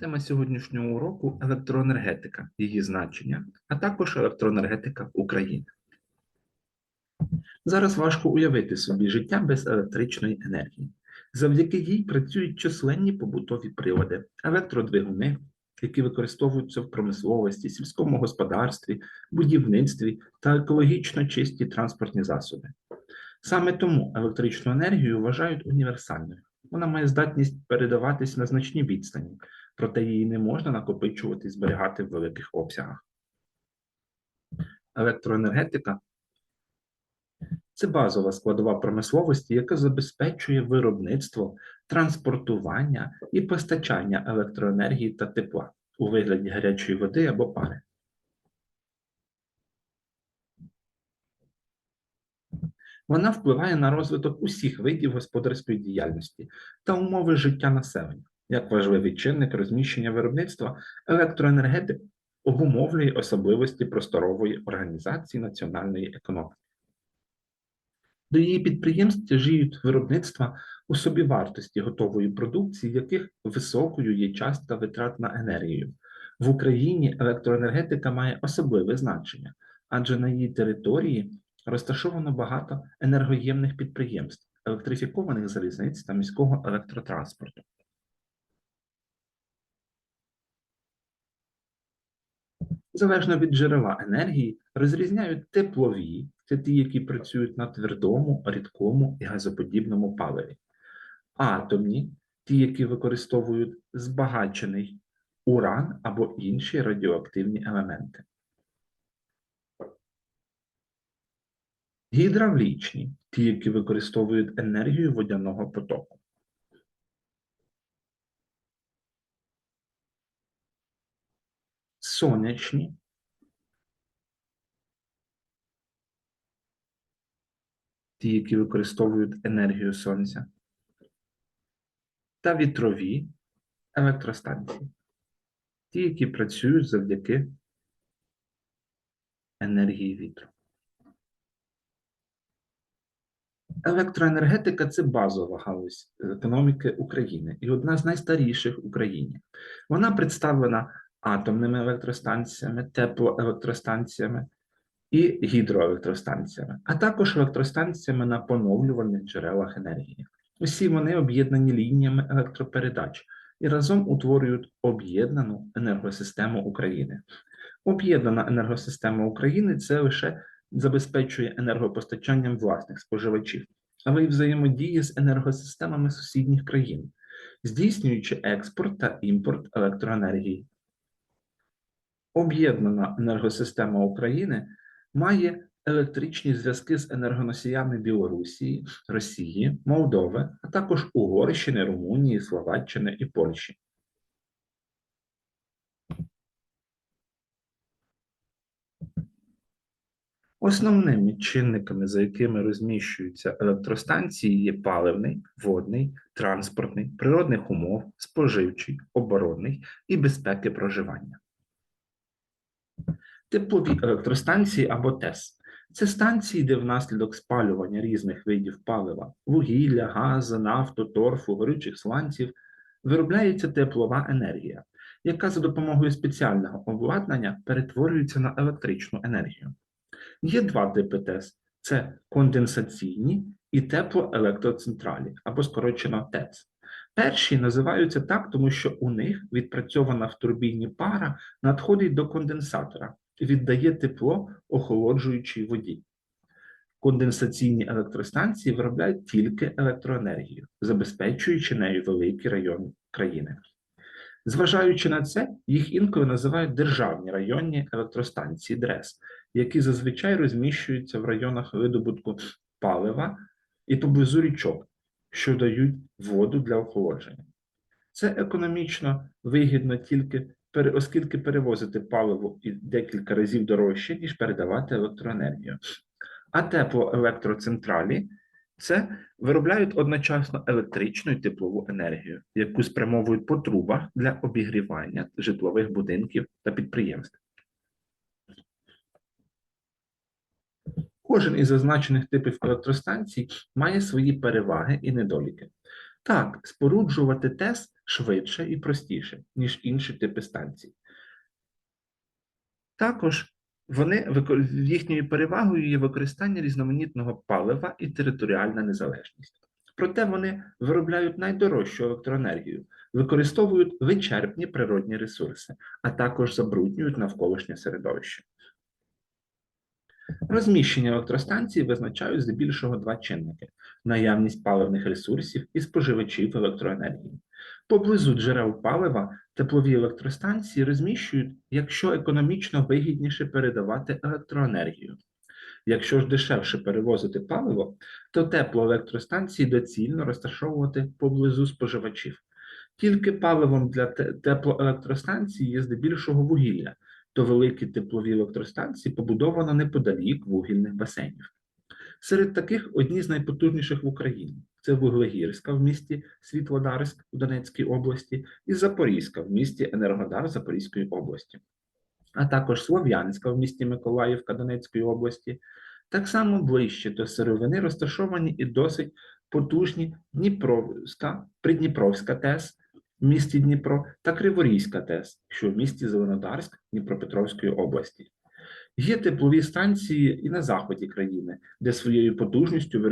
Тема сьогоднішнього уроку електроенергетика, її значення, а також електроенергетика України. Зараз важко уявити собі життя без електричної енергії. Завдяки їй працюють численні побутові прилади, електродвигуни, які використовуються в промисловості, сільському господарстві, будівництві та екологічно чисті транспортні засоби. Саме тому електричну енергію вважають універсальною. Вона має здатність передаватись на значні відстані, проте її не можна накопичувати і зберігати в великих обсягах. Електроенергетика це базова складова промисловості, яка забезпечує виробництво, транспортування і постачання електроенергії та тепла у вигляді гарячої води або пари. Вона впливає на розвиток усіх видів господарської діяльності та умови життя населення. Як важливий чинник розміщення виробництва, електроенергетика обумовлює особливості просторової організації національної економіки. До її підприємств тяжіють виробництва у собівартості готової продукції, яких високою є частка витрат на енергію. В Україні електроенергетика має особливе значення, адже на її території розташовано багато енергоємних підприємств, електрифікованих залізниць та міського електротранспорту. Залежно від джерела енергії розрізняють теплові, це ті, які працюють на твердому, рідкому і газоподібному паливі, атомні, ті, які використовують збагачений уран або інші радіоактивні елементи. Гідравлічні, ті, які використовують енергію водяного потоку. Сонячні, ті, які використовують енергію сонця, та вітрові електростанції, ті, які працюють завдяки енергії вітру. Електроенергетика це базова галузь економіки України і одна з найстаріших в Україні. Вона представлена атомними електростанціями, теплоелектростанціями і гідроелектростанціями, а також електростанціями на поновлювальних джерелах енергії. Усі вони об'єднані лініями електропередач і разом утворюють об'єднану енергосистему України. Об'єднана енергосистема України це лише забезпечує енергопостачанням власних споживачів, але й взаємодіє з енергосистемами сусідніх країн, здійснюючи експорт та імпорт електроенергії. Об'єднана енергосистема України має електричні зв'язки з енергоносіями Білорусі, Росії, Молдови, а також Угорщини, Румунії, Словаччини і Польщі. Основними чинниками, за якими розміщуються електростанції, є паливний, водний, транспортний, природних умов, споживчий, оборонний і безпеки проживання. Теплові електростанції або ТЕС це станції, де внаслідок спалювання різних видів палива, вугілля, газу, нафту, торфу, горючих сланців виробляється теплова енергія, яка за допомогою спеціального обладнання перетворюється на електричну енергію. Є два типи ТЕС: це конденсаційні і теплоелектроцентралі, або скорочено ТЕЦ. Перші називаються так, тому що у них відпрацьована в турбіні пара надходить до конденсатора віддає тепло охолоджуючій воді. Конденсаційні електростанції виробляють тільки електроенергію, забезпечуючи нею великий район країни. Зважаючи на це, їх інколи називають державні районні електростанції ДРЕС, які зазвичай розміщуються в районах видобутку палива і поблизу річок, що дають воду для охолодження. Це економічно вигідно тільки оскільки перевозити паливо і декілька разів дорожче, ніж передавати електроенергію. А теплоелектроцентралі це виробляють одночасно електричну і теплову енергію, яку спрямовують по трубах для обігрівання житлових будинків та підприємств. Кожен із зазначених типів електростанцій має свої переваги і недоліки. Так, споруджувати ТЕС швидше і простіше, ніж інші типи станцій. Також вони їхньою перевагою є використання різноманітного палива і територіальна незалежність. Проте вони виробляють найдорожчу електроенергію, використовують вичерпні природні ресурси, а також забруднюють навколишнє середовище. Розміщення електростанцій визначають здебільшого два чинники: наявність паливних ресурсів і споживачів електроенергії. Поблизу джерел палива теплові електростанції розміщують, якщо економічно вигідніше передавати електроенергію. Якщо ж дешевше перевозити паливо, то теплоелектростанції доцільно розташовувати поблизу споживачів. Тільки паливом для те- теплоелектростанцій є здебільшого вугілля, то великі теплові електростанції побудовано неподалік вугільних басейнів. Серед таких одні з найпотужніших в Україні це Вуглегірська в місті Світлодарськ у Донецькій області і Запорізька в місті Енергодар Запорізької області, а також Слов'янська в місті Миколаївка Донецької області. Так само ближче до сировини розташовані і досить потужні Дніпровська, Придніпровська ТЕС в місті Дніпро та Криворізька ТЕС, що в місті Зеленодарськ Дніпропетровської області. Є теплові станції і на заході країни, де своєю потужністю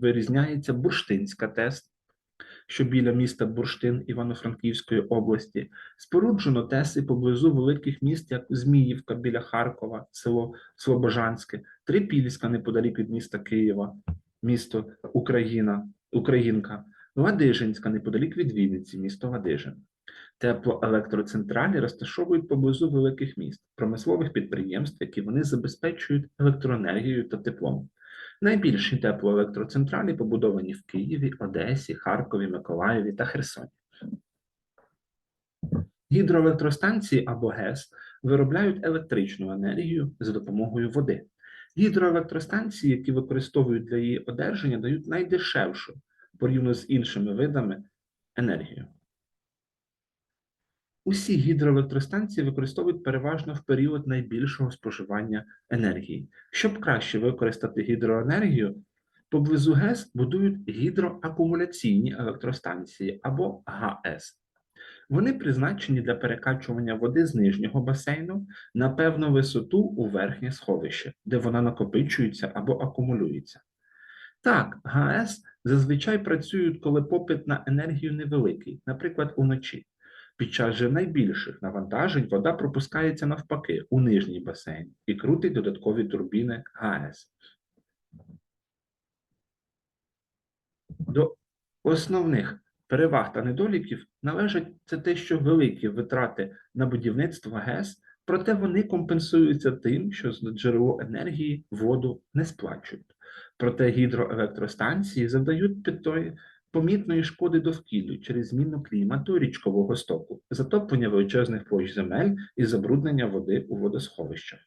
вирізняється Бурштинська ТЕС, що біля міста Бурштин Івано-Франківської області. Споруджено ТЕСи поблизу великих міст, як Зміївка біля Харкова, село Слобожанське, Трипільська неподалік від міста Києва, місто Україна, Українка, Ладижинська неподалік від Вінниці, місто Ладижин. Теплоелектроцентралі розташовують поблизу великих міст, промислових підприємств, які вони забезпечують електроенергією та теплом. Найбільші теплоелектроцентралі побудовані в Києві, Одесі, Харкові, Миколаєві та Херсоні. Гідроелектростанції або ГЕС виробляють електричну енергію за допомогою води. Гідроелектростанції, які використовують для її одержання, дають найдешевшу порівняно з іншими видами енергію. Усі гідроелектростанції використовують переважно в період найбільшого споживання енергії. Щоб краще використати гідроенергію, поблизу ГЕС будують гідроакумуляційні електростанції або ГАЕС. Вони призначені для перекачування води з нижнього басейну на певну висоту у верхнє сховище, де вона накопичується або акумулюється. Так, ГАЕС зазвичай працюють, коли попит на енергію невеликий, наприклад, уночі. Під час же найбільших навантажень вода пропускається навпаки у нижній басейн і крутить додаткові турбіни ГАЕС. До основних переваг та недоліків належать це те, що великі витрати на будівництво ГЕС, проте вони компенсуються тим, що з джерело енергії воду не сплачують. Проте гідроелектростанції завдають питої помітної шкоди довкіллю через зміну клімату річкового стоку, затоплення величезних площ земель і забруднення води у водосховищах.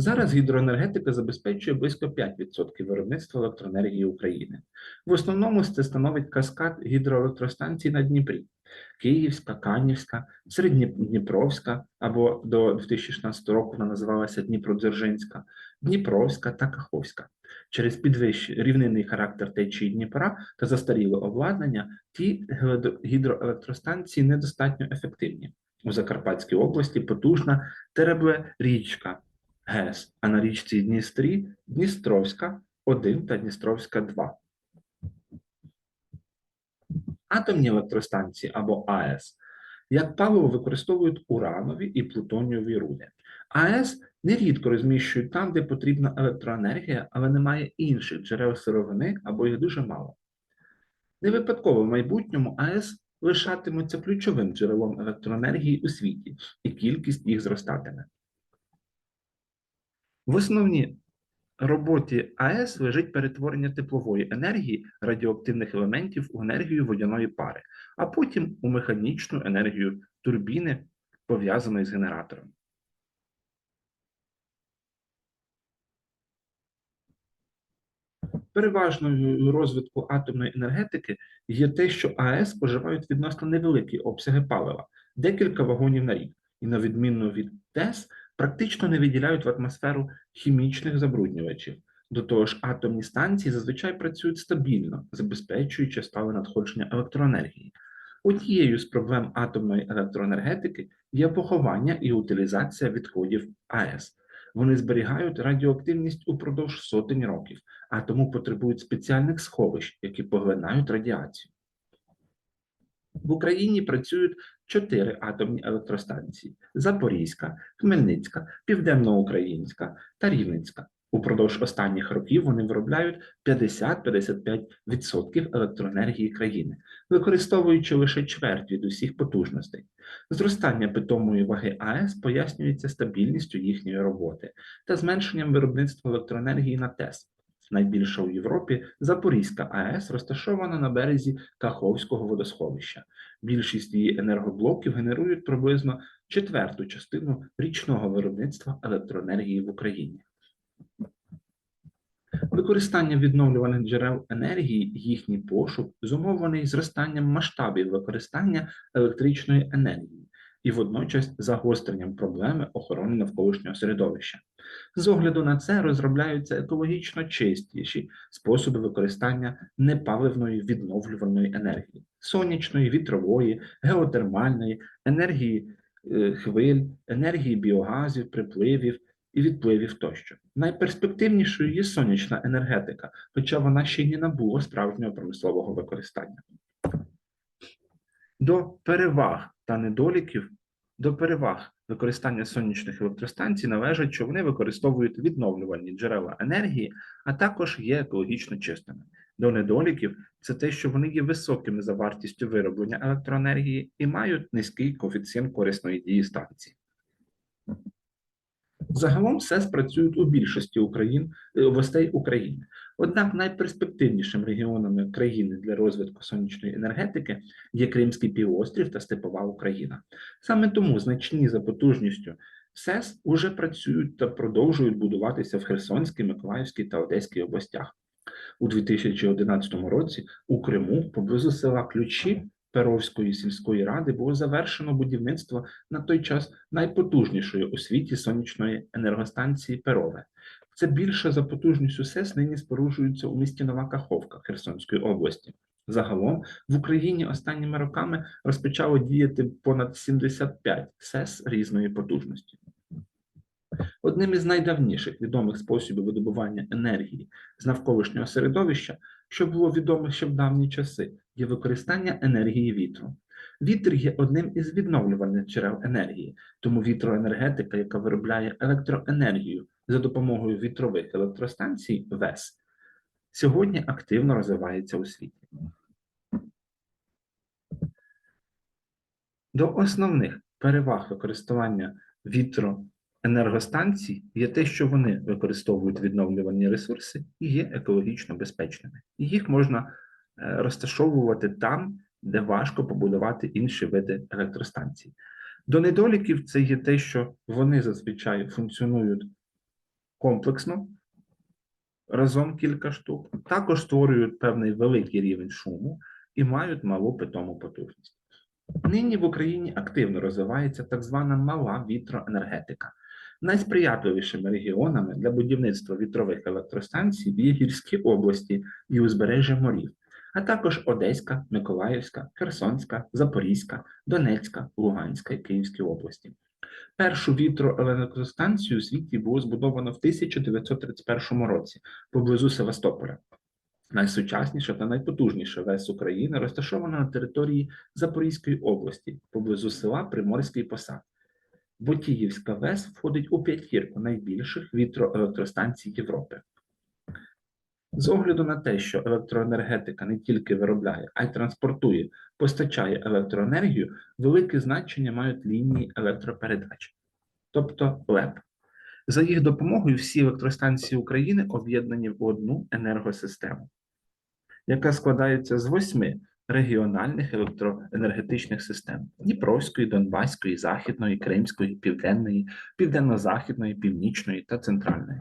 Зараз гідроенергетика забезпечує близько 5% виробництва електроенергії України. В основному це становить каскад гідроелектростанцій на Дніпрі: Київська, Канівська, Середньодніпровська або до 2016 року вона називалася Дніпродзержинська, Дніпровська та Каховська. Через підвищений рівнинний характер течії Дніпра та застаріле обладнання ті гідро- гідроелектростанції недостатньо ефективні. У Закарпатській області потужна Теребле річка ГЕС, а на річці Дністрі Дністровська 1 та Дністровська 2. Атомні електростанції або АЕС як паливо використовують уранові і плутонієві руди. АЕС нерідко розміщують там, де потрібна електроенергія, але немає інших джерел сировини або їх дуже мало. Не випадково в майбутньому АЕС лишатимуться ключовим джерелом електроенергії у світі, і кількість їх зростатиме. В основній роботі АЕС лежить перетворення теплової енергії радіоактивних елементів у енергію водяної пари, а потім у механічну енергію турбіни, пов'язаної з генератором. Переважною розвитку атомної енергетики є те, що АЕС споживають відносно невеликі обсяги палива декілька вагонів на рік, і на відміну від ТЕС, практично не виділяють в атмосферу хімічних забруднювачів. До того ж, атомні станції зазвичай працюють стабільно, забезпечуючи стале надходження електроенергії. Однією з проблем атомної електроенергетики є поховання і утилізація відходів АЕС. Вони зберігають радіоактивність упродовж сотень років, а тому потребують спеціальних сховищ, які поглинають радіацію. В Україні працюють чотири атомні електростанції: Запорізька, Хмельницька, Південноукраїнська та Рівненська. Упродовж останніх років вони виробляють 50-55% електроенергії країни, використовуючи лише чверть від усіх потужностей. Зростання питомої ваги АЕС пояснюється стабільністю їхньої роботи та зменшенням виробництва електроенергії на ТЕС. Найбільша у Європі Запорізька АЕС розташована на березі Каховського водосховища. Більшість її енергоблоків генерують приблизно четверту частину річного виробництва електроенергії в Україні. Використання відновлюваних джерел енергії, їхній пошук зумовлений зростанням масштабів використання електричної енергії і водночас загостренням проблеми охорони навколишнього середовища. З огляду на це розробляються екологічно чистіші способи використання непаливної відновлюваної енергії, сонячної, вітрової, геотермальної, енергії е, хвиль, енергії біогазів, припливів і відпливів тощо. Найперспективнішою є сонячна енергетика, хоча вона ще й не набула справжнього промислового використання. До переваг та недоліків до переваг використання сонячних електростанцій належить, що вони використовують відновлювальні джерела енергії, а також є екологічно чистими. До недоліків це те, що вони є високими за вартістю вироблення електроенергії і мають низький коефіцієнт корисної дії станції. Загалом все спрацюють у більшості Україн, е, областей України. Однак найперспективнішим регіонами країни для розвитку сонячної енергетики є Кримський півострів та Степова Україна. Саме тому значні за потужністю СЕС уже працюють та продовжують будуватися в Херсонській, Миколаївській та Одеській областях. У 2011 році у Криму поблизу села Ключі Перовської сільської ради було завершено будівництво на той час найпотужнішої у світі сонячної енергостанції Перове. Це більше за потужністю СЕС нині споруджується у місті Нова Каховка Херсонської області. Загалом в Україні останніми роками розпочало діяти понад 75 СЕС різної потужності. Одним із найдавніших відомих способів видобування енергії з навколишнього середовища, що було відомо ще в давні часи, є використання енергії вітру. Вітер є одним із відновлюваних джерел енергії, тому вітроенергетика, яка виробляє електроенергію за допомогою вітрових електростанцій ВЕС, сьогодні активно розвивається у світі. До основних переваг використання вітроенергостанцій є те, що вони використовують відновлювані ресурси і є екологічно безпечними. Їх можна розташовувати там, де важко побудувати інші види електростанцій. До недоліків це є те, що вони зазвичай функціонують комплексно, разом кілька штук, також створюють певний великий рівень шуму і мають малу питому потужність. Нині в Україні активно розвивається так звана мала вітроенергетика. Найсприятливішими регіонами для будівництва вітрових електростанцій є гірські області і узбережжя морів, а також Одеська, Миколаївська, Херсонська, Запорізька, Донецька, Луганська і Київські області. Першу вітроелектростанцію у світі було збудовано в 1931 році поблизу Севастополя. Найсучасніша та найпотужніша ВЕС України розташована на території Запорізької області поблизу села Приморський Посад. Ботіївська ВЕС входить у п'ятірку найбільших вітроелектростанцій Європи. З огляду на те, що електроенергетика не тільки виробляє, а й транспортує, постачає електроенергію, велике значення мають лінії електропередач, тобто ЛЕП. За їх допомогою всі електростанції України об'єднані в одну енергосистему, яка складається з восьми регіональних електроенергетичних систем: Дніпровської, Донбаської, Західної, Кримської, Південної, Південно-Західної, Північної та Центральної.